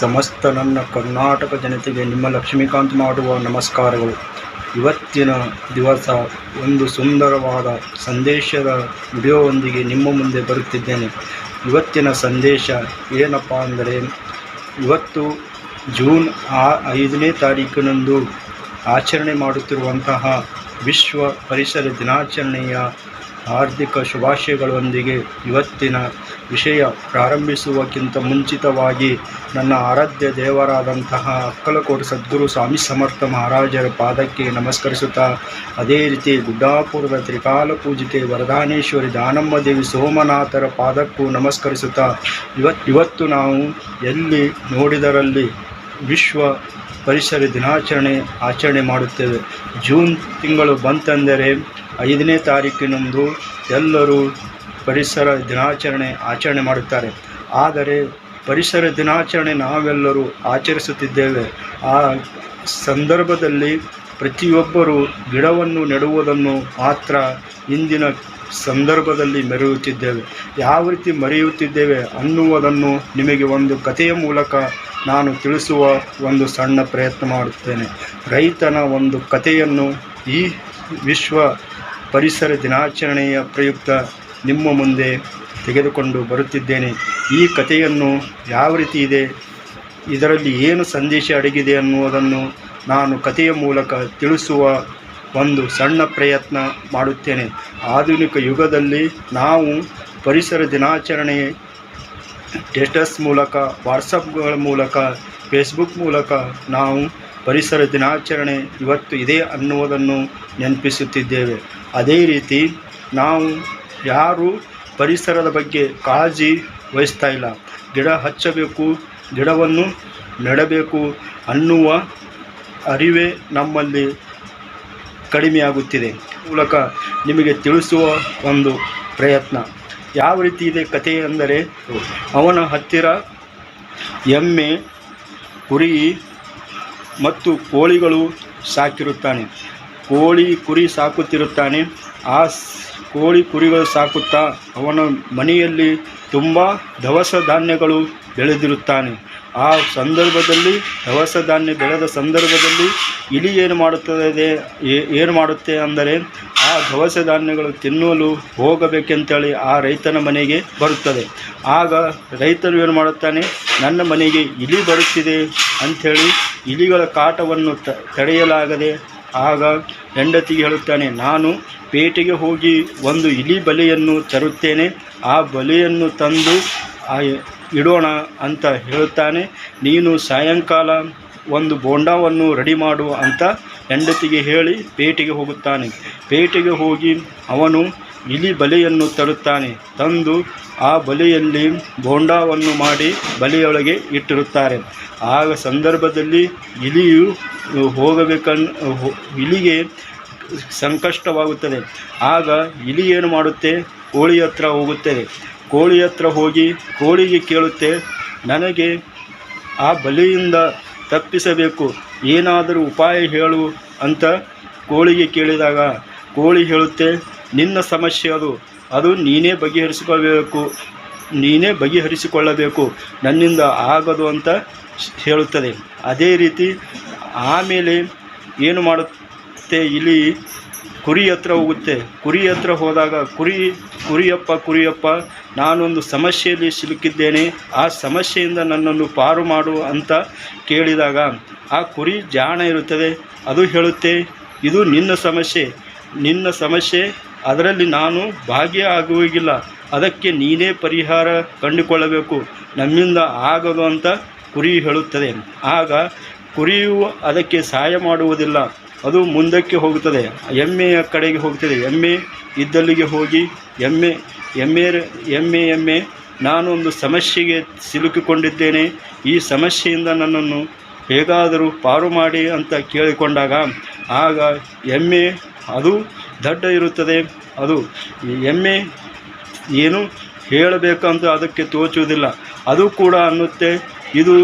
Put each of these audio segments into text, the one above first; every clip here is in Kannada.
ಸಮಸ್ತ ನನ್ನ ಕರ್ನಾಟಕ ಜನತೆಗೆ ನಿಮ್ಮ ಲಕ್ಷ್ಮೀಕಾಂತ್ ಮಾಡುವ ನಮಸ್ಕಾರಗಳು. ಇವತ್ತಿನ ದಿವಸ ಒಂದು ಸುಂದರವಾದ ಸಂದೇಶದ ವಿಡಿಯೋವೊಂದಿಗೆ ನಿಮ್ಮ ಮುಂದೆ ಬರುತ್ತಿದ್ದೇನೆ. ಇವತ್ತಿನ ಸಂದೇಶ ಏನಪ್ಪ ಅಂದರೆ, ಇವತ್ತು ಜೂನ್ ಆ ಐದನೇ ತಾರೀಕಿನಂದು ಆಚರಣೆ ಮಾಡುತ್ತಿರುವಂತಹ ವಿಶ್ವ ಪರಿಸರ ದಿನಾಚರಣೆಯ ಹಾರ್ದಿಕ ಶುಭಾಶಯಗಳೊಂದಿಗೆ ಇವತ್ತಿನ ವಿಷಯ ಪ್ರಾರಂಭಿಸುವಕ್ಕಿಂತ ಮುಂಚಿತವಾಗಿ ನನ್ನ ಆರಾಧ್ಯ ದೇವರಾದಂತಹ ಅಕ್ಕಲಕೋಟ ಸದ್ಗುರು ಸ್ವಾಮಿ ಸಮರ್ಥ ಮಹಾರಾಜರ ಪಾದಕ್ಕೆ ನಮಸ್ಕರಿಸುತ್ತಾ, ಅದೇ ರೀತಿ ಗುಡ್ಡಾಪುರದ ತ್ರಿಕಾಲ ಪೂಜಿತೆ ವರದಾನೇಶ್ವರಿ ದಾನಮ್ಮ ದೇವಿ ಸೋಮನಾಥರ ಪಾದಕ್ಕೂ ನಮಸ್ಕರಿಸುತ್ತಾ ಇವತ್ತು ಇವತ್ತು ನಾವು ಎಲ್ಲಿ ನೋಡಿದರಲ್ಲಿ ವಿಶ್ವ ಪರಿಸರ ದಿನಾಚರಣೆ ಆಚರಣೆ ಮಾಡುತ್ತೇವೆ. ಜೂನ್ ತಿಂಗಳು ಬಂತೆಂದರೆ ಐದನೇ ತಾರೀಕಿನಂದು ಎಲ್ಲರೂ ಪರಿಸರ ದಿನಾಚರಣೆ ಆಚರಣೆ ಮಾಡುತ್ತಾರೆ. ಆದರೆ ಪರಿಸರ ದಿನಾಚರಣೆ ನಾವೆಲ್ಲರೂ ಆಚರಿಸುತ್ತಿದ್ದೇವೆ. ಆ ಸಂದರ್ಭದಲ್ಲಿ ಪ್ರತಿಯೊಬ್ಬರು ಗಿಡವನ್ನು ನೆಡುವುದನ್ನು ಮಾತ್ರ ಇಂದಿನ ಸಂದರ್ಭದಲ್ಲಿ ಮೆರೆಯುತ್ತಿದ್ದೇವೆ. ಯಾವ ರೀತಿ ಮರೆಯುತ್ತಿದ್ದೇವೆ ಅನ್ನುವುದನ್ನು ನಿಮಗೆ ಒಂದು ಕಥೆಯ ಮೂಲಕ ನಾನು ತಿಳಿಸುವ ಒಂದು ಸಣ್ಣ ಪ್ರಯತ್ನ ಮಾಡುತ್ತೇನೆ. ರೈತನ ಒಂದು ಕಥೆಯನ್ನು ಈ ವಿಶ್ವ ಪರಿಸರ ದಿನಾಚರಣೆಯ ಪ್ರಯುಕ್ತ ನಿಮ್ಮ ಮುಂದೆ ತೆಗೆದುಕೊಂಡು ಬರುತ್ತಿದ್ದೇನೆ. ಈ ಕಥೆಯನ್ನು ಯಾವ ರೀತಿ ಇದೆ? ಇದರಲ್ಲಿ ಏನು ಸಂದೇಶ ಅಡಗಿದೆ ಅನ್ನುವುದನ್ನು ನಾನು ಕಥೆಯ ಮೂಲಕ ತಿಳಿಸುವ ಒಂದು ಸಣ್ಣ ಪ್ರಯತ್ನ ಮಾಡುತ್ತೇನೆ. ಆಧುನಿಕ ಯುಗದಲ್ಲಿ ನಾವು ಪರಿಸರ ದಿನಾಚರಣೆ ಸ್ಟೇಟಸ್ ಮೂಲಕ, ವಾಟ್ಸಪ್ಗಳ ಮೂಲಕ, ಫೇಸ್ಬುಕ್ ಮೂಲಕ ನಾವು ಪರಿಸರ ದಿನಾಚರಣೆ ಇವತ್ತು ಇದೆ ಅನ್ನುವುದನ್ನು ನೆನಪಿಸುತ್ತಿದ್ದೇವೆ. ಅದೇ ರೀತಿ ನಾವು ಯಾರು ಪರಿಸರದ ಬಗ್ಗೆ ಕಾಳಜಿ ವಹಿಸ್ತಾ ಇಲ್ಲ. ಗಿಡ ಹಚ್ಚಬೇಕು, ಗಿಡವನ್ನು ನೆಡಬೇಕು ಅನ್ನುವ ಅರಿವೇ ನಮ್ಮಲ್ಲಿ ಕಡಿಮೆಯಾಗುತ್ತಿದೆ. ಮೂಲಕ ನಿಮಗೆ ತಿಳಿಸುವ ಒಂದು ಪ್ರಯತ್ನ. ಯಾವ ರೀತಿ ಇದೆ ಕಥೆ ಅಂದರೆ, ಅವನ ಹತ್ತಿರ ಎಮ್ಮೆ, ಕುರಿ ಮತ್ತು ಕೋಳಿಗಳು ಸಾಕಿರುತ್ತಾನೆ. ಕೋಳಿ ಕುರಿ ಸಾಕುತ್ತಿರುತ್ತಾನೆ. ಆ ಕೋಳಿ ಕುರಿಗಳು ಸಾಕುತ್ತಾ ಅವನ ಮನೆಯಲ್ಲಿ ತುಂಬ ದವಸ ಧಾನ್ಯಗಳು ಬೆಳೆದಿರುತ್ತಾನೆ. ಆ ಸಂದರ್ಭದಲ್ಲಿ ದವಸ ಧಾನ್ಯ ಬೆಳೆದ ಸಂದರ್ಭದಲ್ಲಿ ಇಲಿ ಏನು ಮಾಡುತ್ತದೆ ಏನು ಮಾಡುತ್ತೆ ಅಂದರೆ ಆ ದವಸ ಧಾನ್ಯಗಳು ತಿನ್ನಲು ಹೋಗಬೇಕೆಂತೇಳಿ ಆ ರೈತನ ಮನೆಗೆ ಬರುತ್ತದೆ. ಆಗ ರೈತನು ಏನು ಮಾಡುತ್ತಾನೆ, ನನ್ನ ಮನೆಗೆ ಇಲಿ ಬರುತ್ತಿದೆ ಅಂಥೇಳಿ ಇಲಿಗಳ ಕಾಟವನ್ನು ತಡೆಯಲಾಗದೆ ಆಗ ಹೆಂಡತಿಗೆ ಹೇಳುತ್ತಾನೆ, ನಾನು ಪೇಟೆಗೆ ಹೋಗಿ ಒಂದು ಇಲಿ ಬಲೆಯನ್ನು ತರುತ್ತೇನೆ, ಆ ಬಲೆಯನ್ನು ತಂದು ಇಡೋಣ ಅಂತ ಹೇಳುತ್ತಾನೆ. ನೀನು ಸಾಯಂಕಾಲ ಒಂದು ಬೋಂಡಾವನ್ನು ರೆಡಿ ಮಾಡು ಅಂತ ಹೆಂಡತಿಗೆ ಹೇಳಿ ಪೇಟೆಗೆ ಹೋಗುತ್ತಾನೆ. ಪೇಟೆಗೆ ಹೋಗಿ ಅವನು ಇಲಿ ಬಲೆಯನ್ನು ತರುತ್ತಾನೆ. ತಂದು ಆ ಬಲೆಯಲ್ಲಿ ಬೋಂಡಾವನ್ನು ಮಾಡಿ ಬಲೆಯೊಳಗೆ ಇಟ್ಟಿರುತ್ತಾರೆ. ಆಗ ಸಂದರ್ಭದಲ್ಲಿ ಇಲಿಯು ಹೋಗಬೇಕನ್ ಇಲಿಗೆ ಸಂಕಷ್ಟವಾಗುತ್ತದೆ. ಆಗ ಇಲಿ ಏನು ಮಾಡುತ್ತೆ? ಕೋಳಿ ಹತ್ರ ಹೋಗುತ್ತದೆ ಕೋಳಿ ಹತ್ರ ಹೋಗಿ ಕೋಳಿಗೆ ಕೇಳುತ್ತೆ, ನನಗೆ ಆ ಬಲಿಯಿಂದ ತಪ್ಪಿಸಬೇಕು. ಏನಾದರೂ ಉಪಾಯ ಹೇಳು ಅಂತ ಕೋಳಿಗೆ ಕೇಳಿದಾಗ, ಕೋಳಿ ಹೇಳುತ್ತೆ ನಿನ್ನ ಸಮಸ್ಯೆ ಅದು. ಅದು ನೀನೇ ಬಗೆಹರಿಸಿಕೊಳ್ಳಬೇಕು ನೀನೇ ಬಗೆಹರಿಸಿಕೊಳ್ಳಬೇಕು. ನನ್ನಿಂದ ಆಗದು ಅಂತ ಹೇಳುತ್ತದೆ. ಅದೇ ರೀತಿ ಆಮೇಲೆ ಏನು ಮಾಡುತ್ತೆ? ಇಲ್ಲಿ ಕುರಿ ಹತ್ರ ಹೋಗುತ್ತೆ. ಕುರಿ ಹತ್ರ ಹೋದಾಗ ಕುರಿ, ಕುರಿಯಪ್ಪ ಕುರಿಯಪ್ಪ, ನಾನೊಂದು ಸಮಸ್ಯೆಯಲ್ಲಿ ಸಿಲುಕಿದ್ದೇನೆ. ಆ ಸಮಸ್ಯೆಯಿಂದ ನನ್ನನ್ನು ಪಾರು ಮಾಡು ಅಂತ ಕೇಳಿದಾಗ ಆ ಕುರಿ ಜಾಣ ಇರುತ್ತದೆ. ಅದು ಹೇಳುತ್ತೆ, ಇದು ನಿನ್ನ ಸಮಸ್ಯೆ. ನಿನ್ನ ಸಮಸ್ಯೆ ಅದರಲ್ಲಿ ನಾನು ಭಾಗಿಯಾಗುವುದಿಲ್ಲ ಅದಕ್ಕೆ ನೀನೇ ಪರಿಹಾರ ಕಂಡುಕೊಳ್ಳಬೇಕು. ನಮ್ಮಿಂದ ಆಗದು ಅಂತ ಕುರಿ ಹೇಳುತ್ತದೆ. ಆಗ ಕುರಿಯು ಅದಕ್ಕೆ ಸಹಾಯ ಮಾಡುವುದಿಲ್ಲ. ಅದು ಮುಂದಕ್ಕೆ ಹೋಗುತ್ತದೆ. ಎಮ್ಮೆಯ ಕಡೆಗೆ ಹೋಗುತ್ತದೆ. ಎಮ್ಮೆ ಇದ್ದಲ್ಲಿಗೆ ಹೋಗಿ ಎಮ್ಮೆ ಎಮ್ಮೆ ಎಮ್ಮೆ ಎಮ್ಮೆ. ನಾನೊಂದು ಸಮಸ್ಯೆಗೆ ಸಿಲುಕಿಕೊಂಡಿದ್ದೇನೆ. ಈ ಸಮಸ್ಯೆಯಿಂದ ನನ್ನನ್ನು ಹೇಗಾದರೂ ಪಾರು ಮಾಡಿ ಅಂತ ಕೇಳಿಕೊಂಡಾಗ, ಆಗ ಎಮ್ಮೆ ಅದು ದಡ್ಡ ಇರುತ್ತದೆ. ಅದು ಎಮ್ಮೆ ಏನು ಹೇಳಬೇಕಂತ ಅದಕ್ಕೆ ತೋಚುವುದಿಲ್ಲ. ಅದು ಕೂಡ ಅನ್ನುತ್ತೆ, ಇದು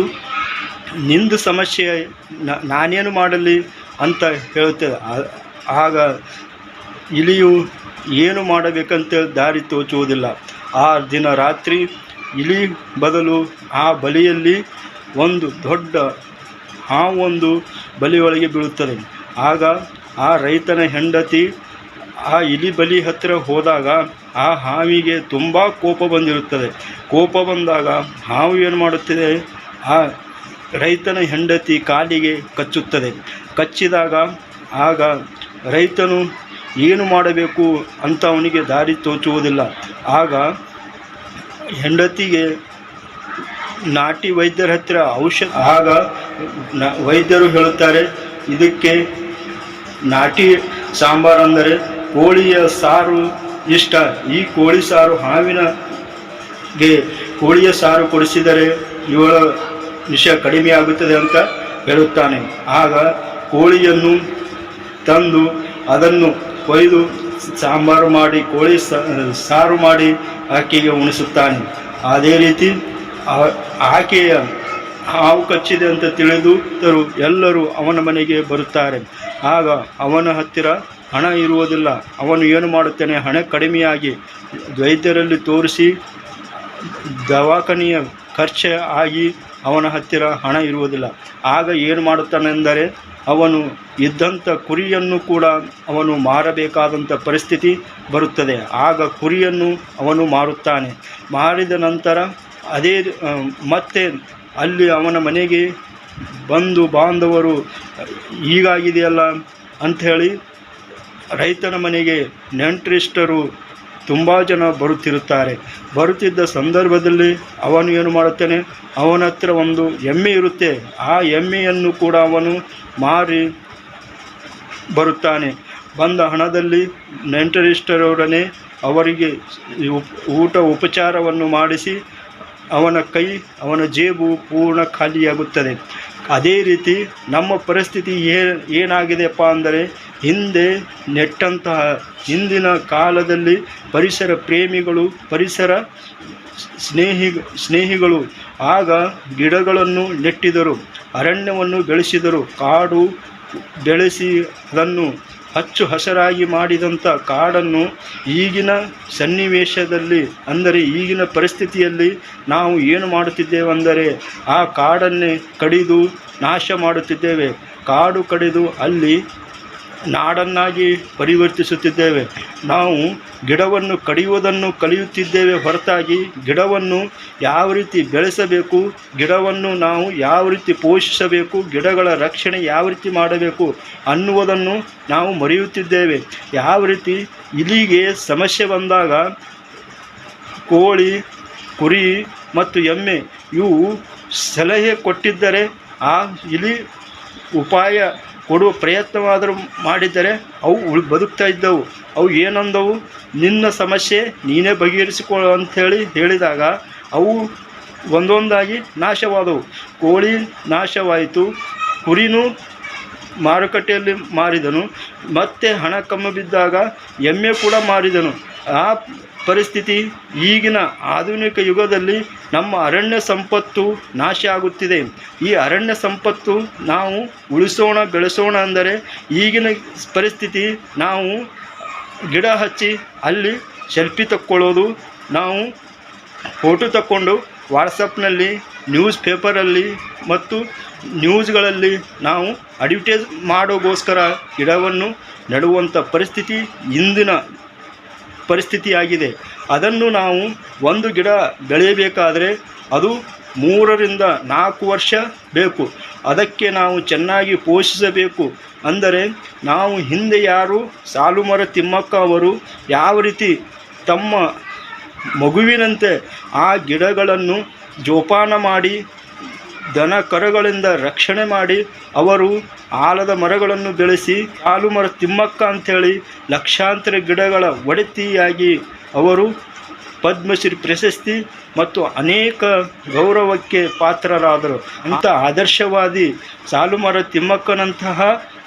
ನಿಂದು ಸಮಸ್ಯೆ ನಾನೇನು ಮಾಡಲಿ ಅಂತ ಹೇಳುತ್ತೆ. ಆಗ ಇಲಿಯು ಏನು ಮಾಡಬೇಕಂತ ದಾರಿ ತೋಚುವುದಿಲ್ಲ. ಆ ದಿನ ರಾತ್ರಿ ಇಲಿ ಬದಲು ಆ ಬಲಿಯಲ್ಲಿ ಒಂದು ದೊಡ್ಡ ಹಾವೊಂದು ಬಲಿಯೊಳಗೆ ಬೀಳುತ್ತದೆ. ಆಗ ಆ ರೈತನ ಹೆಂಡತಿ ಆ ಇಲಿ ಬಲಿ ಹತ್ತಿರ ಹೋದಾಗ ಆ ಹಾವಿಗೆ ತುಂಬ ಕೋಪ ಬಂದಿರುತ್ತದೆ. ಕೋಪ ಬಂದಾಗ ಹಾವು ಏನು ಮಾಡುತ್ತದೆ? ಆ ರೈತನ ಹೆಂಡತಿ ಕಾಲಿಗೆ ಕಚ್ಚುತ್ತದೆ. ಕಚ್ಚಿದಾಗ ಆಗ ರೈತನು ಏನು ಮಾಡಬೇಕು ಅಂತ ಅವನಿಗೆ ದಾರಿ ತೋಚುವುದಿಲ್ಲ. ಆಗ ಹೆಂಡತಿಗೆ ನಾಟಿ ವೈದ್ಯರ ಹತ್ತಿರ ಔಷಧ, ಆಗ ವೈದ್ಯರು ಹೇಳುತ್ತಾರೆ, ಇದಕ್ಕೆ ನಾಟಿ ಸಾಂಬಾರು ಅಂದರೆ ಕೋಳಿಯ ಸಾರು ಇಷ್ಟ. ಈ ಕೋಳಿ ಸಾರು ಹಾವಿನಗೆ ಕೋಳಿಯ ಸಾರು ಕೊಡಿಸಿದರೆ ಇವಳ ವಿಷ ಕಡಿಮೆ ಆಗುತ್ತದೆ ಅಂತ ಹೇಳುತ್ತಾನೆ. ಆಗ ಕೋಳಿಯನ್ನು ತಂದು ಅದನ್ನು ಕೊಯ್ದು ಸಾಂಬಾರು ಮಾಡಿ, ಕೋಳಿ ಸಾರು ಮಾಡಿ ಆಕೆಗೆ ಉಣಿಸುತ್ತಾನೆ. ಅದೇ ರೀತಿ ಆಕೆಯ ಹಾವು ಕಚ್ಚಿದೆ ಅಂತ ತಿಳಿದು ತರು ಎಲ್ಲರೂ ಅವನ ಮನೆಗೆ ಬರುತ್ತಾರೆ. ಆಗ ಅವನ ಹತ್ತಿರ ಹಣ ಇರುವುದಿಲ್ಲ. ಅವನು ಏನು ಮಾಡುತ್ತಾನೆ? ಹಣ ಕಡಿಮೆಯಾಗಿ ವೈದ್ಯರಲ್ಲಿ ತೋರಿಸಿ ದವಾಖಾನೆಯ ಖರ್ಚು ಆಗಿ ಅವನ ಹತ್ತಿರ ಹಣ ಇರುವುದಿಲ್ಲ. ಆಗ ಏನು ಮಾಡುತ್ತಾನೆಂದರೆ, ಅವನು ಇದ್ದಂಥ ಕುರಿಯನ್ನು ಕೂಡ ಅವನು ಮಾರಬೇಕಾದಂಥ ಪರಿಸ್ಥಿತಿ ಬರುತ್ತದೆ. ಆಗ ಕುರಿಯನ್ನು ಅವನು ಮಾರುತ್ತಾನೆ. ಮಾರಿದ ನಂತರ ಅದೇ ಮತ್ತೆ ಅಲ್ಲಿ ಅವನ ಮನೆಗೆ ಬಂಧು ಬಾಂಧವರು ಹೀಗಾಗಿದೆಯಲ್ಲ ಅಂಥೇಳಿ ರೈತನ ಮನೆಗೆ ನೆಂಟರಿಷ್ಟರು ತುಂಬ ಜನ ಬರುತ್ತಿರುತ್ತಾರೆ. ಬರುತ್ತಿದ್ದ ಸಂದರ್ಭದಲ್ಲಿ ಅವನು ಏನು ಮಾಡುತ್ತಾನೆ? ಅವನ ಹತ್ರ ಒಂದು ಎಮ್ಮೆ ಇರುತ್ತೆ. ಆ ಎಮ್ಮೆಯನ್ನು ಕೂಡ ಅವನು ಮಾರಿ ಬರುತ್ತಾನೆ. ಬಂದ ಹಣದಲ್ಲಿ ನೆಂಟರಿಷ್ಟರೊಡನೆ ಅವರಿಗೆ ಊಟ ಉಪಚಾರವನ್ನು ಮಾಡಿಸಿ ಅವನ ಕೈ, ಅವನ ಜೇಬು ಪೂರ್ಣ ಖಾಲಿಯಾಗುತ್ತದೆ. ಅದೇ ರೀತಿ ನಮ್ಮ ಪರಿಸ್ಥಿತಿ ಏ, ಏನಾಗಿದೆಯಪ್ಪ ಅಂದರೆ, ಹಿಂದೆ ನೆಟ್ಟಂತಹ ಹಿಂದಿನ ಕಾಲದಲ್ಲಿ ಪರಿಸರ ಪ್ರೇಮಿಗಳು, ಪರಿಸರ ಸ್ನೇಹಿ, ಸ್ನೇಹಿಗಳು, ಆಗ ಗಿಡಗಳನ್ನು ನೆಟ್ಟಿದರು, ಅರಣ್ಯವನ್ನು ಬೆಳೆಸಿದರು, ಕಾಡು ಬೆಳೆಸಿ ಅದನ್ನು ಹಚ್ಚು ಹಸರಾಗಿ ಮಾಡಿದಂಥ ಕಾಡನ್ನು ಈಗಿನ ಸನ್ನಿವೇಶದಲ್ಲಿ, ಅಂದರೆ ಈಗಿನ ಪರಿಸ್ಥಿತಿಯಲ್ಲಿ ನಾವು ಏನು ಮಾಡುತ್ತಿದ್ದೇವೆಂದರೆ ಆ ಕಾಡನ್ನೇ ಕಡಿದು ನಾಶ ಮಾಡುತ್ತಿದ್ದೇವೆ. ಕಾಡು ಕಡಿದು ಅಲ್ಲಿ ನಾಡನ್ನಾಗಿ ಪರಿವರ್ತಿಸುತ್ತಿದ್ದೇವೆ. ನಾವು ಗಿಡವನ್ನು ಕಡಿಯುವುದನ್ನು ಕಲಿಯುತ್ತಿದ್ದೇವೆ ಹೊರತಾಗಿ ಗಿಡವನ್ನು ಯಾವ ರೀತಿ ಬೆಳೆಸಬೇಕು, ಗಿಡವನ್ನು ನಾವು ಯಾವ ರೀತಿ ಪೋಷಿಸಬೇಕು, ಗಿಡಗಳ ರಕ್ಷಣೆ ಯಾವ ರೀತಿ ಮಾಡಬೇಕು ಅನ್ನುವುದನ್ನು ನಾವು ಮರೆಯುತ್ತಿದ್ದೇವೆ. ಯಾವ ರೀತಿ ಇಲಿಗೆ ಸಮಸ್ಯೆ ಬಂದಾಗ ಕೋಳಿ, ಕುರಿ ಮತ್ತು ಎಮ್ಮೆ ಇವು ಸಲಹೆ ಕೊಟ್ಟಿದ್ದರೆ ಆ ಇಲಿ ಉಪಾಯ ಕೊಡುವ ಪ್ರಯತ್ನವಾದರೂ ಮಾಡಿದರೆ ಅವು ಉಳ್ ಬದುಕ್ತಾ ಇದ್ದವು. ಅವು ಏನಂದವು? ನಿನ್ನ ಸಮಸ್ಯೆ ನೀನೇ ಬಗೆಹರಿಸಿಕೊ ಅಂಥೇಳಿ ಹೇಳಿದಾಗ ಅವು ಒಂದೊಂದಾಗಿ ನಾಶವಾದವು. ಕೋಳಿ ನಾಶವಾಯಿತು. ಕುರಿನೂ ಮಾರುಕಟ್ಟೆಯಲ್ಲಿ ಮಾರಿದನು. ಮತ್ತೆ ಹಣ ಕಮ್ಮಿ ಬಿದ್ದಾಗ ಎಮ್ಮೆ ಕೂಡ ಮಾರಿದನು. ಆ ಪರಿಸ್ಥಿತಿ ಈಗಿನ ಆಧುನಿಕ ಯುಗದಲ್ಲಿ ನಮ್ಮ ಅರಣ್ಯ ಸಂಪತ್ತು ನಾಶ ಆಗುತ್ತಿದೆ. ಈ ಅರಣ್ಯ ಸಂಪತ್ತು ನಾವು ಉಳಿಸೋಣ, ಬೆಳೆಸೋಣ ಅಂದರೆ ಈಗಿನ ಪರಿಸ್ಥಿತಿ ನಾವು ಗಿಡ ಹಚ್ಚಿ ಅಲ್ಲಿ ಸೆಲ್ಫಿ ತಕ್ಕೊಳ್ಳೋದು, ನಾವು ಫೋಟೋ ತಕ್ಕೊಂಡು ವಾಟ್ಸಪ್ನಲ್ಲಿ, ನ್ಯೂಸ್ ಪೇಪರಲ್ಲಿ ಮತ್ತು ನ್ಯೂಸ್ಗಳಲ್ಲಿ ನಾವು ಅಡ್ವರ್ಟೈಸ್ ಮಾಡೋಗೋಸ್ಕರ ಗಿಡವನ್ನು ನೆಡುವಂಥ ಪರಿಸ್ಥಿತಿ ಇಂದಿನ ಪರಿಸ್ಥಿತಿಯಾಗಿದೆ. ಅದನ್ನು ನಾವು ಒಂದು ಗಿಡ ಬೆಳೆಯಬೇಕಾದರೆ ಅದು ಮೂರರಿಂದ ನಾಲ್ಕು ವರ್ಷ ಬೇಕು. ಅದಕ್ಕೆ ನಾವು ಚೆನ್ನಾಗಿ ಪೋಷಿಸಬೇಕು. ಅಂದರೆ ನಾವು ಹಿಂದೆ ಯಾರು ಸಾಲುಮರ ತಿಮ್ಮಕ್ಕ ಅವರು ಯಾವ ರೀತಿ ತಮ್ಮ ಮಗುವಿನಂತೆ ಆ ಗಿಡಗಳನ್ನು ಜೋಪಾನ ಮಾಡಿ ದನ ಕರುಗಳಿಂದ ರಕ್ಷಣೆ ಮಾಡಿ ಅವರು ಆಲದ ಮರಗಳನ್ನು ಬೆಳೆಸಿ ಹಾಲು ಮರ ತಿಮ್ಮಕ್ಕ ಅಂಥೇಳಿ ಲಕ್ಷಾಂತರ ಗಿಡಗಳ ಒಡೆತಿಯಾಗಿ ಅವರು ಪದ್ಮಶ್ರೀ ಪ್ರಶಸ್ತಿ ಮತ್ತು ಅನೇಕ ಗೌರವಕ್ಕೆ ಪಾತ್ರರಾದರು. ಅಂಥ ಆದರ್ಶವಾದಿ ಸಾಲುಮರ ತಿಮ್ಮಕ್ಕನಂತಹ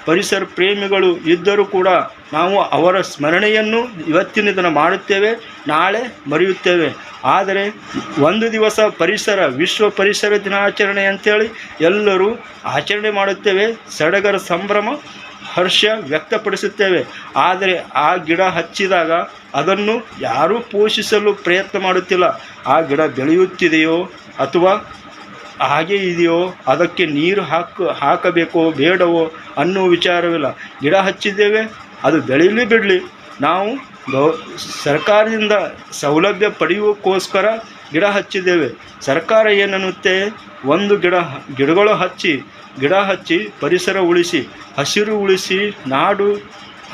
ಪರಿಸರ ಪ್ರೇಮಿಗಳು ಇದ್ದರೂ ಕೂಡ ನಾವು ಅವರ ಸ್ಮರಣೆಯನ್ನು ಇವತ್ತಿನ ದಿನ ಮಾಡುತ್ತೇವೆ, ನಾಳೆ ಮರೆಯುತ್ತೇವೆ. ಆದರೆ ಒಂದು ದಿವಸ ಪರಿಸರ, ವಿಶ್ವ ಪರಿಸರ ದಿನಾಚರಣೆ ಅಂಥೇಳಿ ಎಲ್ಲರೂ ಆಚರಣೆ ಮಾಡುತ್ತೇವೆ. ಸಡಗರ ಸಂಭ್ರಮ, ಹರ್ಷ ವ್ಯಕ್ತಪಡಿಸುತ್ತೇವೆ. ಆದರೆ ಆ ಗಿಡ ಹಚ್ಚಿದಾಗ ಅದನ್ನು ಯಾರೂ ಪೋಷಿಸಲು ಪ್ರಯತ್ನ ಮಾಡುತ್ತಿಲ್ಲ. ಆ ಗಿಡ ಬೆಳೆಯುತ್ತಿದೆಯೋ ಅಥವಾ ಹಾಗೆ ಇದೆಯೋ, ಅದಕ್ಕೆ ನೀರು ಹಾಕು, ಹಾಕಬೇಕೋ ಬೇಡವೋ ಅನ್ನೋ ವಿಚಾರವಿಲ್ಲ. ಗಿಡ ಹಚ್ಚಿದ್ದೇವೆ, ಅದು ಬೆಳೀಲಿ ಬಿಡಲಿ. ನಾವು ಗೌ, ಸರ್ಕಾರದಿಂದ ಸೌಲಭ್ಯ ಪಡೆಯುವಕ್ಕೋಸ್ಕರ ಗಿಡ ಹಚ್ಚಿದ್ದೇವೆ. ಸರ್ಕಾರ ಏನನ್ನುತ್ತೆ? ಒಂದು ಗಿಡ ಗಿಡಗಳು ಹಚ್ಚಿ, ಗಿಡ ಹಚ್ಚಿ ಪರಿಸರ ಉಳಿಸಿ, ಹಸಿರು ಉಳಿಸಿ, ನಾಡು,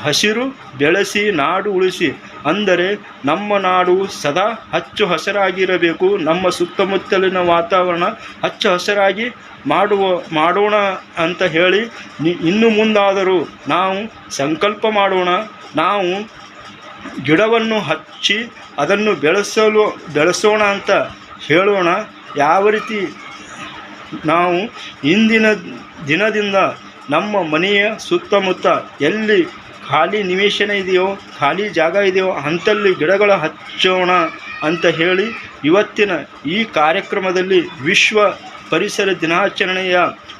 ಹಸಿರು ಬೆಳೆಸಿ, ನಾಡು ಉಳಿಸಿ ಅಂದರೆ ನಮ್ಮ ನಾಡು ಸದಾ ಹಚ್ಚು ಹಸಿರಾಗಿರಬೇಕು. ನಮ್ಮ ಸುತ್ತಮುತ್ತಲಿನ ವಾತಾವರಣ ಹಚ್ಚು ಹಸಿರಾಗಿ ಮಾಡುವ, ಮಾಡೋಣ ಅಂತ ಹೇಳಿ ಇನ್ನು ಮುಂದಾದರೂ ನಾವು ಸಂಕಲ್ಪ ಮಾಡೋಣ. ನಾವು ಗಿಡವನ್ನು ಹಚ್ಚಿ ಅದನ್ನು ಬೆಳೆಸಲು, ಬೆಳೆಸೋಣ ಅಂತ ಹೇಳೋಣ. ಯಾವ ರೀತಿ ನಾವು ಇಂದಿನ ದಿನದಿಂದ ನಮ್ಮ ಮನೆಯ ಸುತ್ತಮುತ್ತ ಎಲ್ಲಿ ಖಾಲಿ ನಿವೇಶನ ಇದೆಯೋ, ಖಾಲಿ ಜಾಗ ಇದೆಯೋ ಅಂತಲ್ಲಿ ಗಿಡಗಳು ಹಚ್ಚೋಣ ಅಂತ ಹೇಳಿ ಇವತ್ತಿನ ಈ ಕಾರ್ಯಕ್ರಮದಲ್ಲಿ ವಿಶ್ವ ಪರಿಸರ ದಿನಾಚರಣೆಯ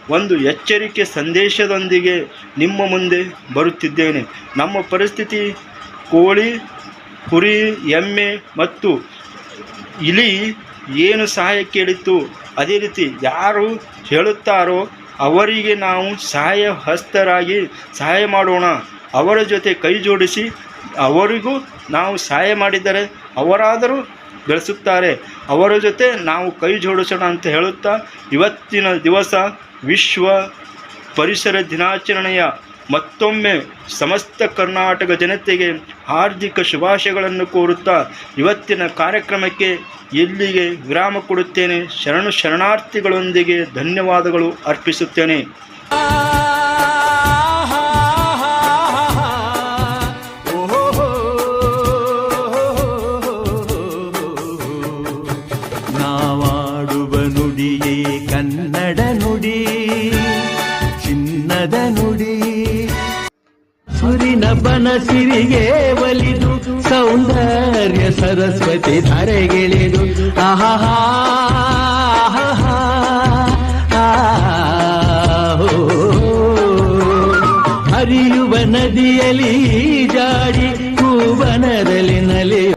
ಒಂದು ಎಚ್ಚರಿಕೆ ಸಂದೇಶದೊಂದಿಗೆ ನಿಮ್ಮ ಮುಂದೆ ಬರುತ್ತಿದ್ದೇನೆ. ನಮ್ಮ ಪರಿಸ್ಥಿತಿ ಕೋಳಿ, ಕುರಿ, ಎಮ್ಮೆ ಮತ್ತು ಇಲಿ ಏನು ಸಹಾಯ ಕೇಳಿತ್ತು, ಅದೇ ರೀತಿ ಯಾರು ಹೇಳುತ್ತಾರೋ ಅವರಿಗೆ ನಾವು ಸಹಾಯ ಹಸ್ತರಾಗಿ ಸಹಾಯ ಮಾಡೋಣ. ಅವರ ಜೊತೆ ಕೈ ಜೋಡಿಸಿ ಅವರಿಗೂ ನಾವು ಸಹಾಯ ಮಾಡಿದರೆ ಅವರಾದರೂ ಬೆಳೆಸುತ್ತಾರೆ. ಅವರ ಜೊತೆ ನಾವು ಕೈ ಜೋಡಿಸೋಣ ಅಂತ ಹೇಳುತ್ತಾ ಇವತ್ತಿನ ದಿವಸ ವಿಶ್ವ ಪರಿಸರ ದಿನಾಚರಣೆಯ ಮತ್ತೊಮ್ಮೆ ಸಮಸ್ತ ಕರ್ನಾಟಕ ಜನತೆಗೆ ಹಾರ್ದಿಕ ಶುಭಾಶಯಗಳನ್ನು ಕೋರುತ್ತಾ ಇವತ್ತಿನ ಕಾರ್ಯಕ್ರಮಕ್ಕೆ ಇಲ್ಲಿಗೆ ವಿರಾಮ ಕೊಡುತ್ತೇನೆ? ಶರಣು ಶರಣಾರ್ಥಿಗಳೊಂದಿಗೆ ಧನ್ಯವಾದಗಳು ಅರ್ಪಿಸುತ್ತೇನೆ. ಚಿನ್ನದ ನುಡಿ. ಸುರಿನ ಬನಸಿರಿಗೆ ಒಲಿದು ಸೌಂದರ್ಯ ಸರಸ್ವತಿ ಧರೆಗಿಳಿದು. ಆಹಾ ಹರಿಯುವ ನದಿಯಲ್ಲಿ ಜಾಡಿ ಕೂವನದಲ್ಲಿ ನಲಿಯುವ